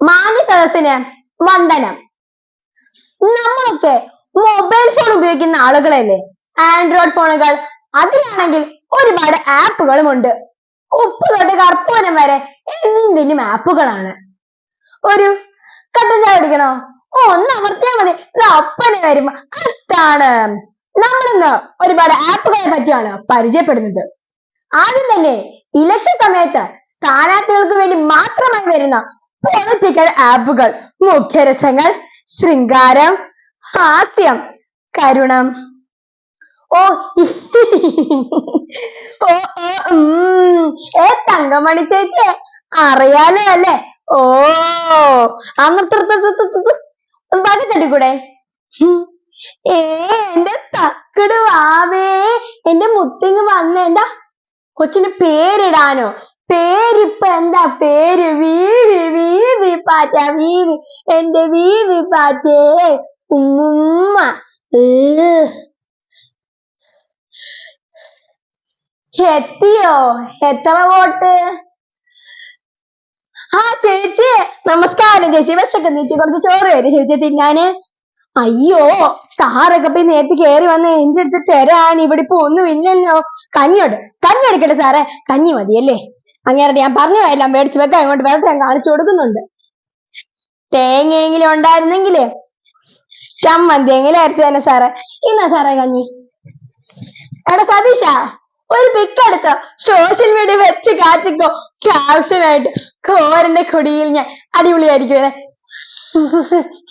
മാന്യ സദസ്സിന് വന്ദനം. നമ്മളൊക്കെ mobile phone ഉപയോഗിക്കുന്ന ആളുകളല്ലേ? Android phone കൾ അതിലാണെങ്കിൽ ഒരുപാട് app കളും ഉണ്ട് ഉപ്പ് തൊട്ട് കർപ്പൂരം വരെ എന്തിനും app കളാണ്. ഒരു കട്ടൻ ചായ കുടിക്കണോ? ഓ ഒന്ന് അമർത്തിയാ മതി. ദാ വരും അതാണ്. നമ്മളിന്ന് ഒരുപാട് ആപ്പുകളെ പറ്റിയാണ് പരിചയപ്പെടുന്നത്. ആദ്യം തന്നെ ഇലക്ഷൻ സമയത്ത് സ്ഥാനാർത്ഥികൾക്ക് വേണ്ടി മാത്രമായി വരുന്ന പൊളിറ്റിക്കൽ ആപ്പുകൾ മുഖ്യരസങ്ങൾ ശൃംഗാരം ഹാസ്യം കരുണം. ഓ ഓ ഓ തങ്കമണി ചേച്ചി അറിയാലോ അല്ലേ? ഓ ഒന്ന് പാട്ട് ഏ എന്റെ തക്കട് വാവേ എന്റെ മുത്തിങ് വന്ന. എന്താ? കൊച്ചിന് പേരിടാനോ? പേരിപ്പൊ എന്താ? പേര് വീവി വീവി പാറ്റ വീവി എന്റെ വീവി പാറ്റേ. ഉമ്മ ഏ. എത്തിയോ? എത്ര വോട്ട്? ആ ചേച്ചി. നമസ്കാരം ചേച്ചി. വിശക്കുന്നു ചേച്ചി. കുറച്ച് ചോറ് വരും ചേച്ചി തിന്നാന്? അയ്യോ സാറൊക്കെ ഈ നേരത്തെ കയറി വന്ന് എന്റെ അടുത്ത് തരാൻ ഇവിടെ ഇപ്പൊ ഒന്നും ഇല്ലല്ലോ കഞ്ഞിയുണ്ട് കഞ്ഞി എടുക്കട്ടെ സാറേ. കഞ്ഞി മതിയല്ലേ? അങ്ങനെ ഞാൻ പറഞ്ഞതെല്ലാം മേടിച്ച് വെക്കാൻ ഇങ്ങോട്ട് വരട്ടെ ഞാൻ കാണിച്ചു കൊടുക്കുന്നുണ്ട്. തേങ്ങയെങ്കിലും ഉണ്ടായിരുന്നെങ്കിലേ ചമ്മന്തി എങ്കിലും അരച്ചു തന്നെ സാറേ. ഇന്നാ സാറേ കഞ്ഞി. എടാ സതീശ ഒരു പിക്ക് എടുത്തോ. സോഷ്യൽ മീഡിയ വെച്ച് കാച്ചിക്കോ. ക്യാപ്ഷനായിട്ട്. കോരന്റെ കൊടിയിൽ ഞാൻ അടിപൊളിയായിരിക്കും അല്ലെ?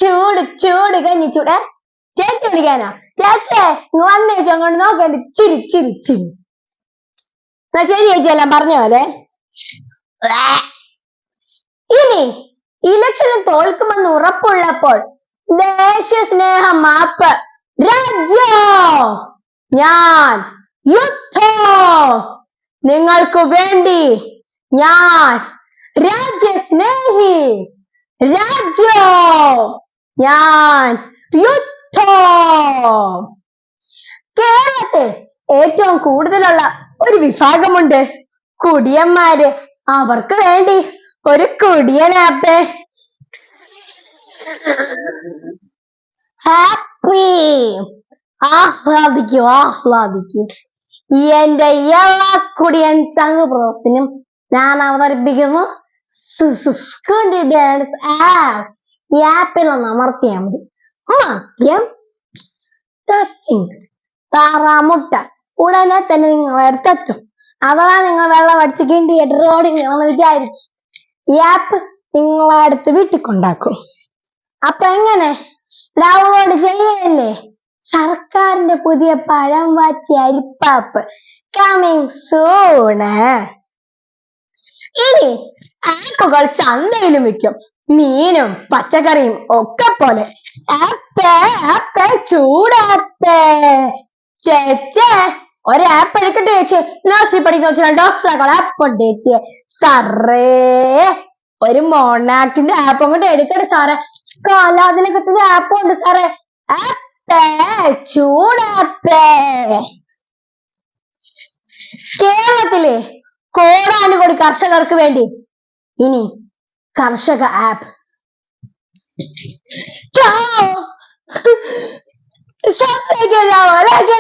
ചൂട് ചൂട് കഞ്ഞി ചൂട്. ചേച്ചി വിളിക്കാനോ ചേച്ചേ വന്നേച്ചോ അങ്ങോട്ട് നോക്കണ്ട ചിരി ചിരി ചിരി എന്നാ ശരി ചേച്ചി എല്ലാം പറഞ്ഞ പോലെ ഇനി ഇലക്ഷന് തോൽക്കുമെന്ന് ഉറപ്പുള്ളപ്പോൾ ദേശസ്നേഹം സ്നേഹ മാപ്പ്. രാജ്യോ? ഞാൻ. യുദ്ധോ? നിങ്ങൾക്കു വേണ്ടി ഞാൻ. രാജ്യസ്നേഹി രാജ്യോ? ഞാൻ. യുദ്ധോ? കേരളത്തിൽ ഏറ്റവും കൂടുതലുള്ള ഒരു വിഭാഗമുണ്ട്. കുടിയന്മാര് അവർക്ക് വേണ്ടി ഒരു കുടിയനാപ്പേ. ഹാപ്പി ആഹ്ലാദിക്കും ആഹ്ലാദിക്കും. എന്റെ എല്ലാ കുടിയൻ ചങ്ക് പ്രോസിനും ഞാൻ അവതരിപ്പിക്കുന്നു. അമർത്തിയാൽ മതി. ടച്ചിങ്സ് താറാമുട്ട. ഉടനെ തന്നെ നിങ്ങളെ അടുത്തെത്തും. അഥവാ നിങ്ങൾ വെള്ളം അടിച്ച് കിണ്ടി റോഡിൽ വീണെന്ന് വിചാരിക്കും ഈ ആപ്പ് നിങ്ങളെ അടുത്ത് വീട്ടിൽ കൊണ്ടാക്കും അപ്പൊ എങ്ങനെ? ഡൗൺലോഡ് ചെയ്യല്ലേ? സർക്കാരിന്റെ പുതിയ പഴം വാച്ചി അരിപ്പാപ്പ് കമ്മിങ് സൂണ് ഇനി ആപ്പുകൾ ചന്തയിലും വിൽക്കും. മീനും പച്ചക്കറിയും ഒക്കെ പോലെ. ആപ്പ് ആപ്പ് ചൂടാപ്പ്. ചേച്ചേ ഒരു ആപ്പ് എടുക്കട്ടെ ചേച്ചി. നഴ്സറി പഠിക്കുന്ന വെച്ചാൽ ഡോക്ടർ ആക്കാൻ ആപ്പ് ഉണ്ട് ചേച്ചി. സാറേ ഒരു മോണാക്കിന്റെ ആപ്പ് അങ്ങോട്ട് എടുക്കട്ടെ സാറേ. കാല അതിലൊക്കെ ആപ്പ് ഉണ്ട് സാറേ. ആപ്പ് ചൂടാപ്പ്. കേരളത്തിലെ കോടാനുകൂടി കർഷകർക്ക് വേണ്ടി ഇനി കർഷക ആപ്പ് ചോ. सब लेके जाओ लेके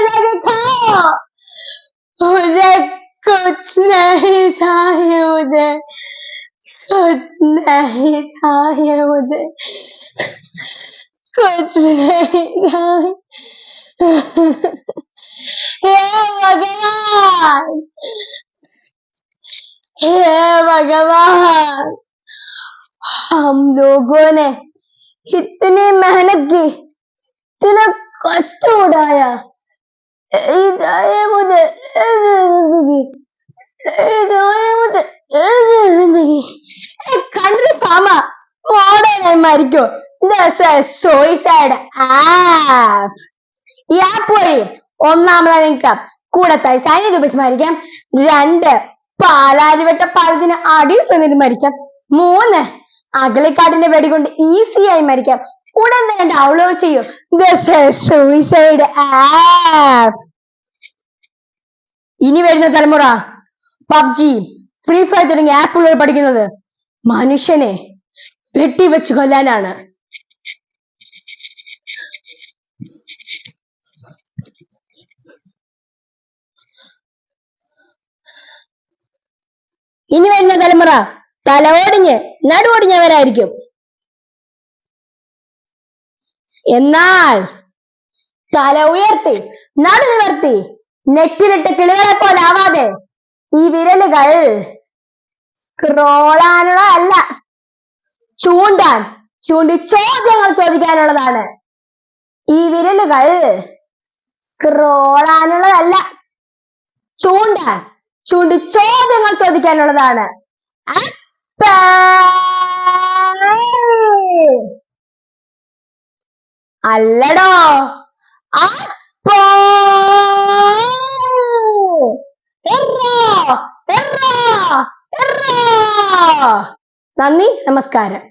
मुझे कुछ नहीं चाहिए, मुझे कुछ नहीं चाहिए, मुझे कुछ नहीं चाहिए। हे भगवान! हे भगवान! हम लोगों ने इतनी मेहनत की, इतना कष्ट उठाया। मुझे ऐसी जिंदगी नहीं चाहिए मुझे ऐसी जिंदगी एक country farmer മോഡേണായി മരിക്കും സൂയിസൈഡ് ആപ്പ് ഈ ആപ്പ് വഴി ഒന്നാമതായി നിങ്ങൾക്ക് കൂടത്തായി സൈനിക ഉപയോഗിച്ച് മരിക്കാം രണ്ട് പാലാരിവട്ട പാലത്തിന് അടിയിൽ ചെന്നിട്ട് മരിക്കാം മൂന്ന് അകലിക്കാട്ടിന്റെ വെടികൊണ്ട് ഈസി ആയി മരിക്കാം ഉടൻ തന്നെ ഡൗൺലോഡ് ചെയ്യൂ. Suicide app. ഇനി വരുന്ന തലമുറ പബ്ജി ഫ്രീ ഫയർ തുടങ്ങിയ ആപ്പുകൾ പഠിക്കുന്നത്. മനുഷ്യനെ വെട്ടി വെച്ച് കൊല്ലാനാണ്. ഇനി വരുന്ന തലമുറ തല ഓടിഞ്ഞ് നടുവൊടിഞ്ഞവരായിരിക്കും. എന്നാൽ തല ഉയർത്തി നടു നിവർത്തി നെറ്റിലിട്ട് കിളികളെ പോലെ ആവാതെ ഈ വിരലുകൾ സ്ക്രോളാനുള്ളതല്ല ചൂണ്ടാൻ ചൂണ്ടി ചോദ്യങ്ങൾ ചോദിക്കാനുള്ളതാണ്. ഈ വിരലുകൾ സ്ക്രോളാനുള്ളതല്ല ചൂണ്ടാൻ ചൂണ്ടി ചോദ്യങ്ങൾ ചോദിക്കാനുള്ളതാണ്. Apple. അല്ലടോ. അപ്പോ നന്ദി നമസ്കാരം.